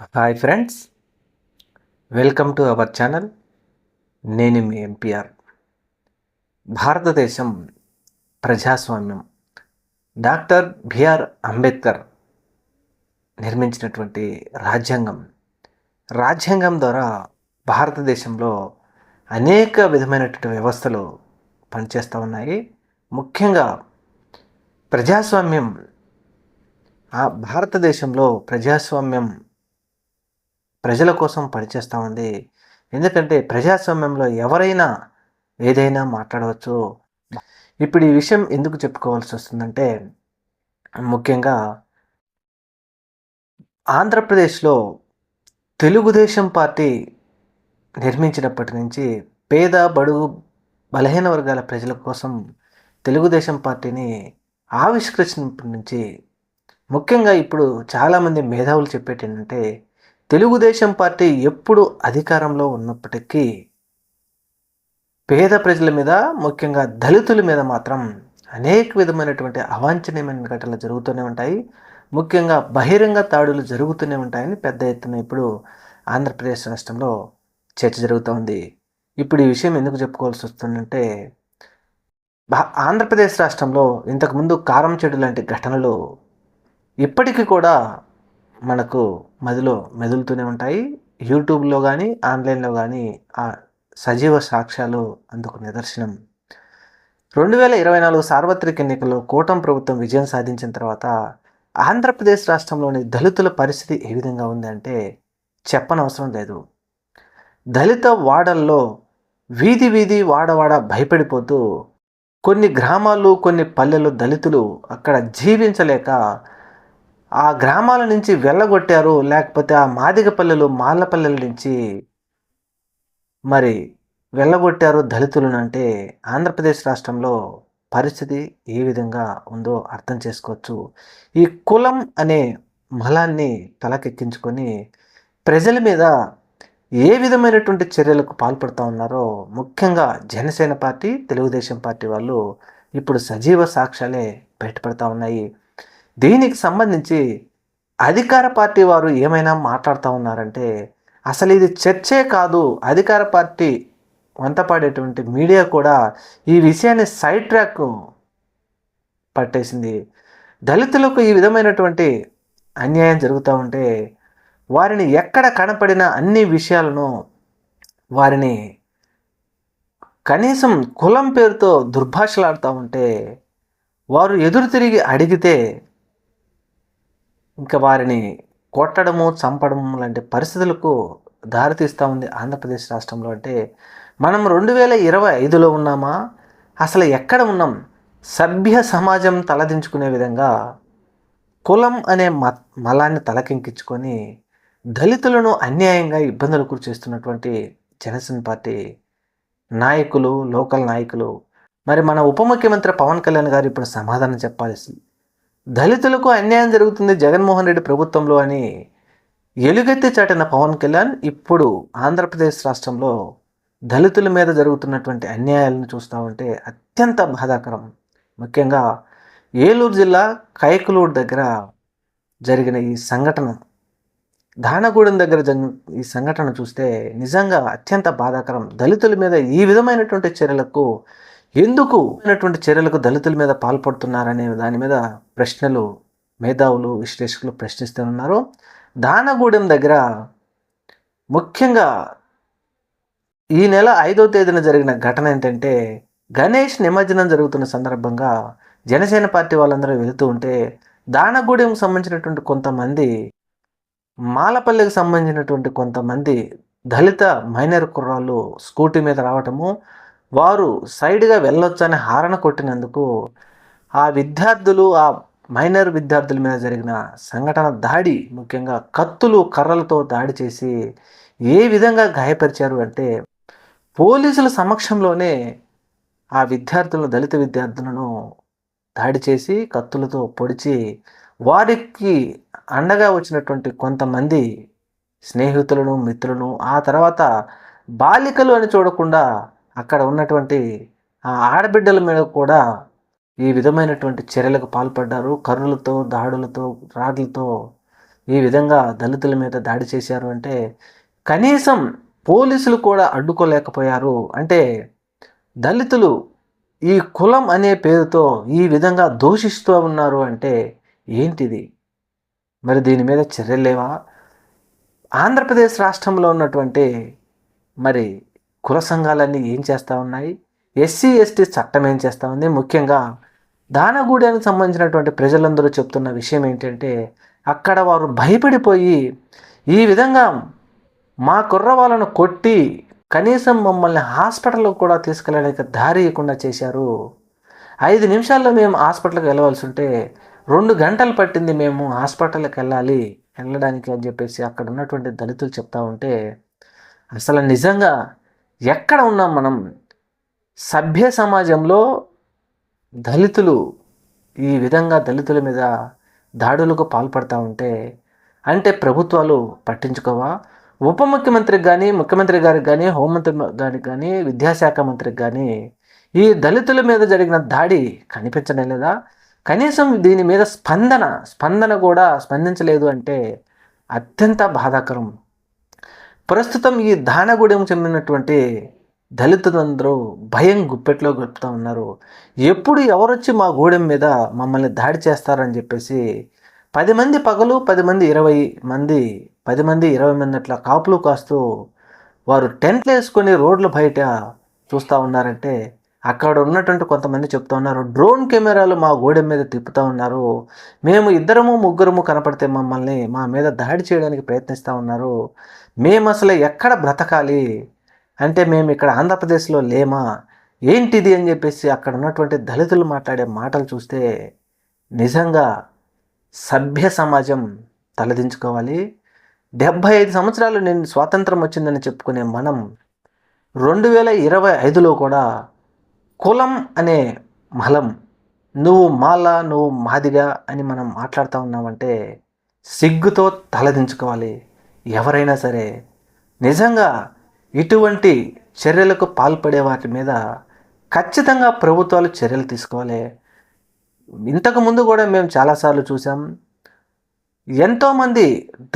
Hi friends welcome to our channel. నేను మీ MPR భారతదేశం ప్రజాస్వామ్యం. డాక్టర్ బిఆర్ అంబేద్కర్ నిర్మించినటువంటి రాజ్యాంగం. రాజ్యాంగం ద్వారా భారతదేశంలో అనేక విధమైనటువంటి వ్యవస్థలు పనిచేస్తూ ఉన్నాయి. ముఖ్యంగా ప్రజాస్వామ్యం. ఆ భారతదేశంలో ప్రజాస్వామ్యం ప్రజల కోసం పనిచేస్తూ ఉంది ఎందుకంటే ప్రజాస్వామ్యంలో ఎవరైనా ఏదైనా మాట్లాడవచ్చు. ఇప్పుడు ఈ విషయం ఎందుకు చెప్పుకోవాల్సి వస్తుందంటే ముఖ్యంగా ఆంధ్రప్రదేశ్లో తెలుగుదేశం పార్టీ నిర్మించినప్పటి నుంచి పేద బడుగు బలహీన వర్గాల ప్రజల కోసం తెలుగుదేశం పార్టీని ఆవిష్కరించినప్పటి నుంచి ముఖ్యంగా ఇప్పుడు చాలామంది మేధావులు చెప్పేటి ఏంటంటే తెలుగుదేశం పార్టీ ఎప్పుడు అధికారంలో ఉన్నప్పటికీ పేద ప్రజల మీద ముఖ్యంగా దళితుల మీద మాత్రం అనేక విధమైనటువంటి అవాంఛనీయమైన ఘటనలు జరుగుతూనే ఉంటాయి. ముఖ్యంగా బహిరంగ దాడులు జరుగుతూనే ఉంటాయని పెద్ద ఎత్తున ఇప్పుడు ఆంధ్రప్రదేశ్ రాష్ట్రంలో చర్చ జరుగుతోంది ఇప్పుడు ఈ విషయం ఎందుకు చెప్పుకోవాల్సి వస్తుందంటే ఆంధ్రప్రదేశ్ రాష్ట్రంలో ఇంతకుముందు కారం చెడు లాంటి ఘటనలు ఇప్పటికీ కూడా మనకు మదిలో మెదులుతూనే ఉంటాయి. యూట్యూబ్లో కానీ ఆన్లైన్లో కానీ ఆ సజీవ సాక్ష్యాలు అందుకు నిదర్శనం. రెండు వేల ఇరవై నాలుగు సార్వత్రిక ఎన్నికల్లో కూటమి ప్రభుత్వం విజయం సాధించిన తర్వాత ఆంధ్రప్రదేశ్ రాష్ట్రంలోని దళితుల పరిస్థితి ఏ విధంగా ఉంది అంటే చెప్పనవసరం లేదు. దళిత వాడల్లో వీధి వీధి వాడవాడ భయపడిపోతూ కొన్ని గ్రామాలు కొన్ని పల్లెలు దళితులు అక్కడ జీవించలేక ఆ గ్రామాల నుంచి వెళ్ళగొట్టారు లేకపోతే ఆ మాదిగపల్లెలు మాలపల్లెల నుంచి మరి వెళ్ళగొట్టారు దళితులను అంటే ఆంధ్రప్రదేశ్ రాష్ట్రంలో పరిస్థితి ఏ విధంగా ఉందో అర్థం చేసుకోవచ్చు. ఈ కులం అనే మలాన్ని తలకెక్కించుకొని ప్రజల మీద ఏ విధమైనటువంటి చర్యలకు పాల్పడుతూ ఉన్నారో ముఖ్యంగా జనసేన పార్టీ తెలుగుదేశం పార్టీ వాళ్ళు ఇప్పుడు సజీవ సాక్ష్యాలే బయటపడతా ఉన్నాయి. దీనికి సంబంధించి అధికార పార్టీ వారు ఏమైనా మాట్లాడుతూ ఉన్నారంటే అసలు ఇది చర్చే కాదు అధికార పార్టీ వంతపాడేటువంటి మీడియా కూడా ఈ విషయాన్ని సైడ్ ట్రాక్ పట్టేసింది. దళితులకు ఈ విధమైనటువంటి అన్యాయం జరుగుతూ ఉంటే వారిని ఎక్కడ కనపడిన అన్ని విషయాలను వారిని కనీసం కులం పేరుతో దుర్భాషలాడుతూ ఉంటే వారు ఎదురు తిరిగి అడిగితే ఇంకా వారిని కొట్టడము చంపడము లాంటి పరిస్థితులకు దారితీస్తూ ఉంది ఆంధ్రప్రదేశ్ రాష్ట్రంలో. అంటే మనం రెండు వేల ఇరవై ఐదులో ఉన్నామా? అసలు ఎక్కడ ఉన్నాం? సభ్య సమాజం తలదించుకునే విధంగా కులం అనే మ మలాన్ని తలకెంకించుకొని దళితులను అన్యాయంగా ఇబ్బందులు గురిచేస్తున్నటువంటి జనసేన పార్టీ నాయకులు లోకల్ నాయకులు. మరి మన ఉప ముఖ్యమంత్రి పవన్ కళ్యాణ్ గారు ఇప్పుడు సమాధానం చెప్పాల్సి దళితులకు అన్యాయం జరుగుతుంది జగన్మోహన్ రెడ్డి ప్రభుత్వంలో అని ఎలుగెత్తి చాటిన పవన్ కళ్యాణ్ ఇప్పుడు ఆంధ్రప్రదేశ్ రాష్ట్రంలో దళితుల మీద జరుగుతున్నటువంటి అన్యాయాలను చూస్తూ ఉంటే అత్యంత బాధాకరం. ముఖ్యంగా ఏలూరు జిల్లా కైకలూరు దగ్గర జరిగిన ఈ సంఘటన. దానగూడెం దగ్గర జరిగిన ఈ సంఘటన చూస్తే నిజంగా అత్యంత బాధాకరం. దళితుల మీద ఈ విధమైనటువంటి చర్యలకు ఎందుకు అయినటువంటి చర్యలకు దళితుల మీద పాల్పడుతున్నారనే దాని మీద ప్రశ్నలు మేధావులు విశ్లేషకులు ప్రశ్నిస్తున్నారు దానగూడెం దగ్గర ముఖ్యంగా ఈ నెల ఐదో తేదీన జరిగిన ఘటన ఏంటంటే గణేష్ నిమజ్జనం జరుగుతున్న సందర్భంగా జనసేన పార్టీ వాళ్ళందరూ వెళుతూ ఉంటే దానగూడెంకు సంబంధించినటువంటి కొంతమంది మాలపల్లికి సంబంధించినటువంటి కొంతమంది దళిత మైనర్ కుర్రాళ్ళు స్కూటీ మీద రావటము వారు సైడ్గా వెళ్ళొచ్చని హారణ కొట్టినందుకు ఆ విద్యార్థులు ఆ మైనర్ విద్యార్థుల మీద జరిగిన సంఘటన దాడి ముఖ్యంగా కత్తులు కర్రలతో దాడి చేసి ఏ విధంగా గాయపరిచారు అంటే పోలీసుల సమక్షంలోనే ఆ విద్యార్థులను దళిత విద్యార్థులను దాడి చేసి కత్తులతో పొడిచి వారికి అండగా వచ్చినటువంటి కొంతమంది స్నేహితులను మిత్రులను ఆ తర్వాత బాలికలు అని చూడకుండా అక్కడ ఉన్నటువంటి ఆ ఆడబిడ్డల మీద కూడా ఈ విధమైనటువంటి చర్యలకు పాల్పడ్డారు. కర్రులతో దాడులతో రాడ్లతో ఈ విధంగా దళితుల మీద దాడి చేశారు అంటే కనీసం పోలీసులు కూడా అడ్డుకోలేకపోయారు. అంటే దళితులు ఈ కులం అనే పేరుతో ఈ విధంగా దూషిస్తూ ఉన్నారు అంటే ఏంటిది? మరి దీని మీద చర్యలేవా ఆంధ్రప్రదేశ్ రాష్ట్రంలో ఉన్నటువంటి మరి కుల సంఘాలన్నీ ఏం చేస్తూ ఉన్నాయి? ఎస్సీ ఎస్టీ చట్టం ఏం చేస్తూ ఉంది? ముఖ్యంగా దానగూడెనికి సంబంధించినటువంటి ప్రజలందరూ చెప్తున్న విషయం ఏంటంటే అక్కడ వారు భయపడిపోయి ఈ విధంగా మా కుర్ర వాళ్ళను కొట్టి కనీసం మమ్మల్ని హాస్పిటల్కి కూడా తీసుకెళ్ళడానికి దారి ఇవ్వకుండా చేశారు. ఐదు నిమిషాల్లో మేము హాస్పిటల్కి వెళ్ళవలసి ఉంటే రెండు గంటలు పట్టింది మేము హాస్పిటల్కి వెళ్ళాలి వెళ్ళడానికి అని చెప్పేసి అక్కడ ఉన్నటువంటి దళితులు చెప్తా ఉంటే అసలు నిజంగా ఎక్కడ ఉన్నాం మనం సభ్య సమాజంలో దళితులు ఈ విధంగా దళితుల మీద దాడులకు పాల్పడతా ఉంటే అంటే ప్రభుత్వాలు పట్టించుకోవా? ఉప ముఖ్యమంత్రికి కానీ ముఖ్యమంత్రి గారికి కానీ హోంమంత్రి గారికి కానీ విద్యాశాఖ మంత్రికి కానీ ఈ దళితుల మీద జరిగిన దాడి కనిపించడం లేదా? కనీసం దీని మీద స్పందన స్పందన కూడా స్పందించలేదు అంటే అత్యంత బాధాకరం. ప్రస్తుతం ఈ దానగూడెం చెందినటువంటి దళితులందరూ భయం గుప్పెట్లో గడుపుతూ ఉన్నారు. ఎప్పుడు ఎవరొచ్చి మా గూడెం మీద మమ్మల్ని దాడి చేస్తారని చెప్పేసి పది మంది పగలు పది మంది ఇరవై మంది పది మంది ఇరవై మంది అట్లా కాపులు కాస్తూ వారు టెంట్లు వేసుకొని రోడ్ల బయట చూస్తూ ఉన్నారంటే అక్కడ ఉన్నటువంటి కొంతమంది చెప్తా ఉన్నారు డ్రోన్ కెమెరాలు మా గోడెం మీద తిప్పుతూ ఉన్నారు. మేము ఇద్దరము ముగ్గురము కనపడితే మమ్మల్ని మా మీద దాడి చేయడానికి ప్రయత్నిస్తూ ఉన్నారు. మేము అసలు ఎక్కడ బ్రతకాలి? అంటే మేము ఇక్కడ ఆంధ్రప్రదేశ్లో లేమా? ఏంటిది? అని చెప్పేసి అక్కడ ఉన్నటువంటి దళితులు మాట్లాడే మాటలు చూస్తే నిజంగా సభ్య సమాజం తలదించుకోవాలి. డెబ్భై ఐదు సంవత్సరాలు నేను స్వాతంత్రం వచ్చిందని చెప్పుకునే మనం రెండు వేల ఇరవై ఐదులో కూడా కులం అనే మలం నువ్వు మాల నువ్వు మాదిగా అని మనం మాట్లాడుతూ ఉన్నామంటే సిగ్గుతో తలదించుకోవాలి. ఎవరైనా సరే నిజంగా ఇటువంటి చర్యలకు పాల్పడే వాటి మీద ఖచ్చితంగా ప్రభుత్వాలు చర్యలు తీసుకోవాలి. ఇంతకు ముందు కూడా మేము చాలాసార్లు చూసాం ఎంతోమంది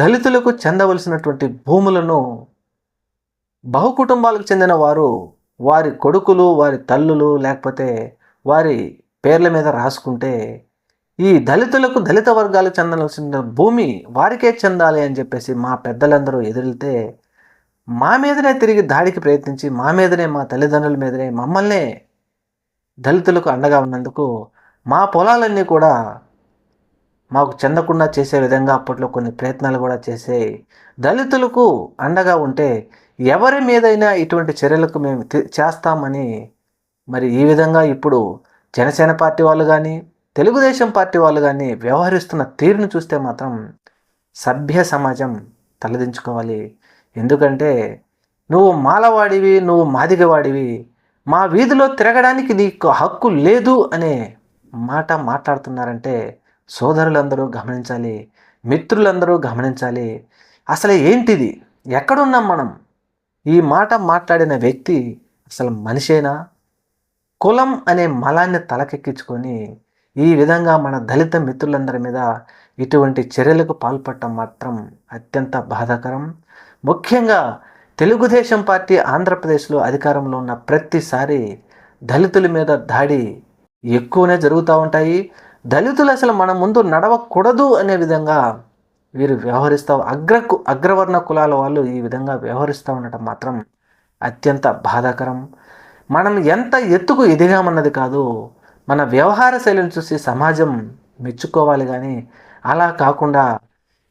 దళితులకు చెందవలసినటువంటి భూములను బహుకుటుంబాలకు చెందిన వారు వారి కొడుకులు వారి తల్లులు లేకపోతే వారి పేర్ల మీద రాసుకుంటే ఈ దళితులకు దళిత వర్గాలకు చెందాల్సిన భూమి వారికే చెందాలి అని చెప్పేసి మా పెద్దలందరూ ఎదురితే మా మీదనే తిరిగి దాడికి ప్రయత్నించి మా మీదనే మా తల్లిదండ్రుల మీదనే మమ్మల్నే దళితులకు అండగా ఉన్నందుకు మా పొలాలన్నీ కూడా మాకు చెందకుండా చేసే విధంగా అప్పట్లో కొన్ని ప్రయత్నాలు కూడా చేసే దళితులకు అండగా ఉంటే ఎవరి మీదైనా ఇటువంటి చర్యలకు మేము చేస్తామని మరి ఈ విధంగా ఇప్పుడు జనసేన పార్టీ వాళ్ళు కానీ తెలుగుదేశం పార్టీ వాళ్ళు కానీ వ్యవహరిస్తున్న తీరును చూస్తే మాత్రం సభ్య సమాజం తలదించుకోవాలి. ఎందుకంటే నువ్వు మాలవాడివి నువ్వు మాదిగవాడివి. మా వీధిలో తిరగడానికి నీకు హక్కు లేదు అనే మాట మాట్లాడుతున్నారంటే సోదరులందరూ గమనించాలి మిత్రులందరూ గమనించాలి. అసలు ఏంటిది? ఎక్కడున్నాం మనం? ఈ మాట మాట్లాడిన వ్యక్తి అసలు మనిషేనా? కులం అనే మలాన్ని తలకెక్కించుకొని ఈ విధంగా మన దళిత మిత్రులందరి మీద ఇటువంటి చర్యలకు పాల్పడటం మాత్రం అత్యంత బాధాకరం. ముఖ్యంగా తెలుగుదేశం పార్టీ ఆంధ్రప్రదేశ్లో అధికారంలో ఉన్న ప్రతిసారి దళితుల మీద దాడి ఎక్కువనే జరుగుతూ ఉంటాయి. దళితులు అసలు మన ముందు నడవకూడదు అనే విధంగా వీరు వ్యవహరిస్తూ అగ్ర అగ్రవర్ణ కులాల వాళ్ళు ఈ విధంగా వ్యవహరిస్తూ ఉండటం మాత్రం అత్యంత బాధాకరం. మనం ఎంత ఎత్తుకు ఎదిగామన్నది కాదు మన వ్యవహార శైలిని చూసి సమాజం మెచ్చుకోవాలి కానీ అలా కాకుండా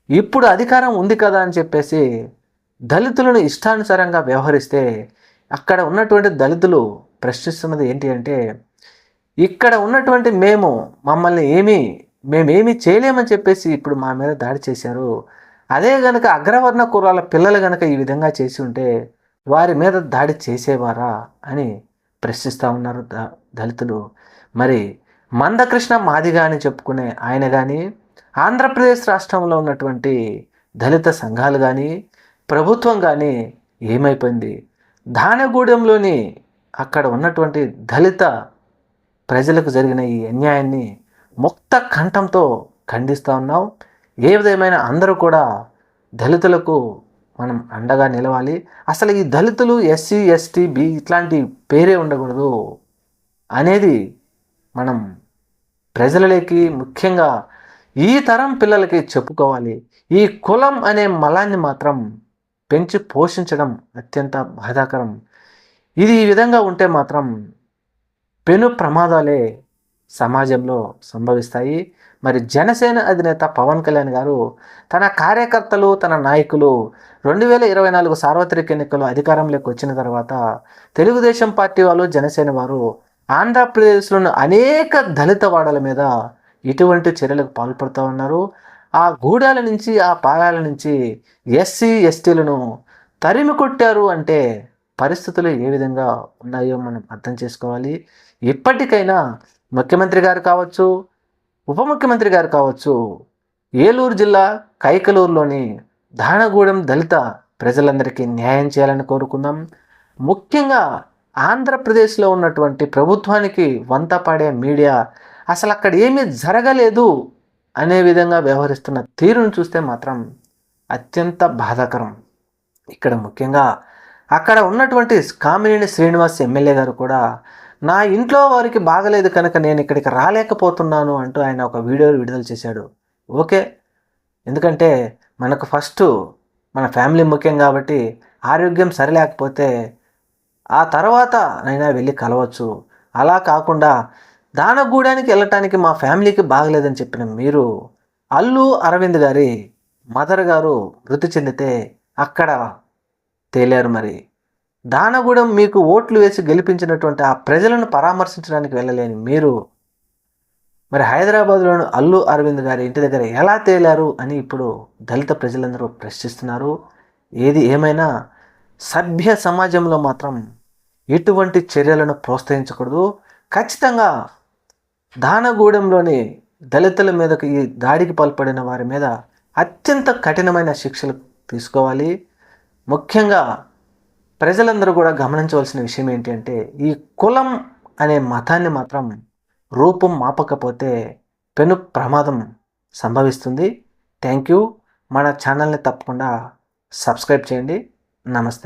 ఇప్పుడు అధికారం ఉంది కదా అని చెప్పేసి దళితులను ఇష్టానుసారంగా వ్యవహరిస్తే అక్కడ ఉన్నటువంటి దళితులు ప్రశ్నిస్తున్నది ఏంటి అంటే ఇక్కడ ఉన్నటువంటి మేము మమ్మల్ని ఏమీ మేమేమీ చేయలేమని చెప్పేసి ఇప్పుడు మా మీద దాడి చేశారు. అదే గనక అగ్రవర్ణ కుర్రాల పిల్లలు గనక ఈ విధంగా చేసి ఉంటే వారి మీద దాడి చేసేవారా అని ప్రశ్నిస్తూ ఉన్నారు ద దళితులు. మరి మందకృష్ణ మాదిగా అని చెప్పుకునే ఆయన కానీ ఆంధ్రప్రదేశ్ రాష్ట్రంలో ఉన్నటువంటి దళిత సంఘాలు కానీ ప్రభుత్వం కానీ ఏమైపోయింది? దానగూడెంలోని అక్కడ ఉన్నటువంటి దళిత ప్రజలకు జరిగిన ఈ అన్యాయాన్ని ముక్త కంఠంతో ఖండిస్తూ ఉన్నాం. ఏ విధమైన అందరూ కూడా దళితులకు మనం అండగా నిలవాలి. అసలు ఈ దళితులు ఎస్సీ ఎస్టీ బి ఇట్లాంటి పేరే ఉండకూడదు అనేది మనం ప్రజలకి ముఖ్యంగా ఈ తరం పిల్లలకి చెప్పుకోవాలి. ఈ కులం అనే మలాన్ని మాత్రం పెంచి పోషించడం అత్యంత బాధాకరం. ఇది ఈ విధంగా ఉంటే మాత్రం పెను ప్రమాదాలే సమాజంలో సంభవిస్తాయి. మరి జనసేన అధినేత పవన్ కళ్యాణ్ గారు తన కార్యకర్తలు తన నాయకులు రెండు వేల ఇరవై నాలుగు సార్వత్రిక ఎన్నికలు అధికారంలోకి వచ్చిన తర్వాత తెలుగుదేశం పార్టీ వాళ్ళు జనసేన వారు ఆంధ్రప్రదేశ్లోని అనేక దళిత వాడల మీద ఇటువంటి చర్యలకు పాల్పడుతూ ఉన్నారు. ఆ గూడాల నుంచి ఆ పాలాల నుంచి ఎస్సీ ఎస్టీలను తరిమి కొట్టారు అంటే పరిస్థితులు ఏ విధంగా ఉన్నాయో మనం అర్థం చేసుకోవాలి. ఇప్పటికైనా ముఖ్యమంత్రి గారు కావచ్చు ఉప ముఖ్యమంత్రి గారు కావచ్చు ఏలూరు జిల్లా కైకలూరులోని దానగూడెం దళిత ప్రజలందరికీ న్యాయం చేయాలని కోరుకుందాం. ముఖ్యంగా ఆంధ్రప్రదేశ్లో ఉన్నటువంటి ప్రభుత్వానికి వంత పాడే మీడియా అసలు అక్కడ ఏమీ జరగలేదు అనే విధంగా వ్యవహరిస్తున్న తీరును చూస్తే మాత్రం అత్యంత బాధాకరం. ఇక్కడ ముఖ్యంగా అక్కడ ఉన్నటువంటి కామినేని శ్రీనివాస్ ఎమ్మెల్యే గారు కూడా నా ఇంట్లో వారికి బాగలేదు కనుక నేను ఇక్కడికి రాలేకపోతున్నాను అంటూ ఆయన ఒక వీడియో విడుదల చేశాడు. ఓకే. ఎందుకంటే మనకు ఫస్ట్ మన ఫ్యామిలీ ముఖ్యం కాబట్టి ఆరోగ్యం సరిలేకపోతే ఆ తర్వాత నైనా వెళ్ళి కలవచ్చు. అలా కాకుండా దానగూడానికి వెళ్ళటానికి మా ఫ్యామిలీకి బాగలేదని చెప్పిన మీరు అల్లు అరవింద్ గారి మదర్ గారు మృతి చెందితే అక్కడ తేలారు మరి. దానగూడెం మీకు ఓట్లు వేసి గెలిపించినటువంటి ఆ ప్రజలను పరామర్శించడానికి వెళ్ళలేని మీరు మరి హైదరాబాద్లోని అల్లు అరవింద్ గారి ఇంటి దగ్గర ఎలా తేలారు అని ఇప్పుడు దళిత ప్రజలందరూ ప్రశ్నిస్తున్నారు. ఏది ఏమైనా సభ్య సమాజంలో మాత్రం ఎటువంటి చర్యలను ప్రోత్సహించకూడదు. ఖచ్చితంగా దానగూడెంలోని దళితుల మీదకి ఈ దాడికి పాల్పడిన వారి మీద అత్యంత కఠినమైన శిక్షలు తీసుకోవాలి. ముఖ్యంగా ప్రజలందరూ కూడా గమనించవలసిన విషయం ఏంటంటే ఈ కులం అనే మతాన్ని మాత్రం రూపం మాపకపోతే పెను ప్రమాదం సంభవిస్తుంది. Thank you. మన ఛానల్ని తప్పకుండా సబ్స్క్రైబ్ చేయండి. నమస్తే.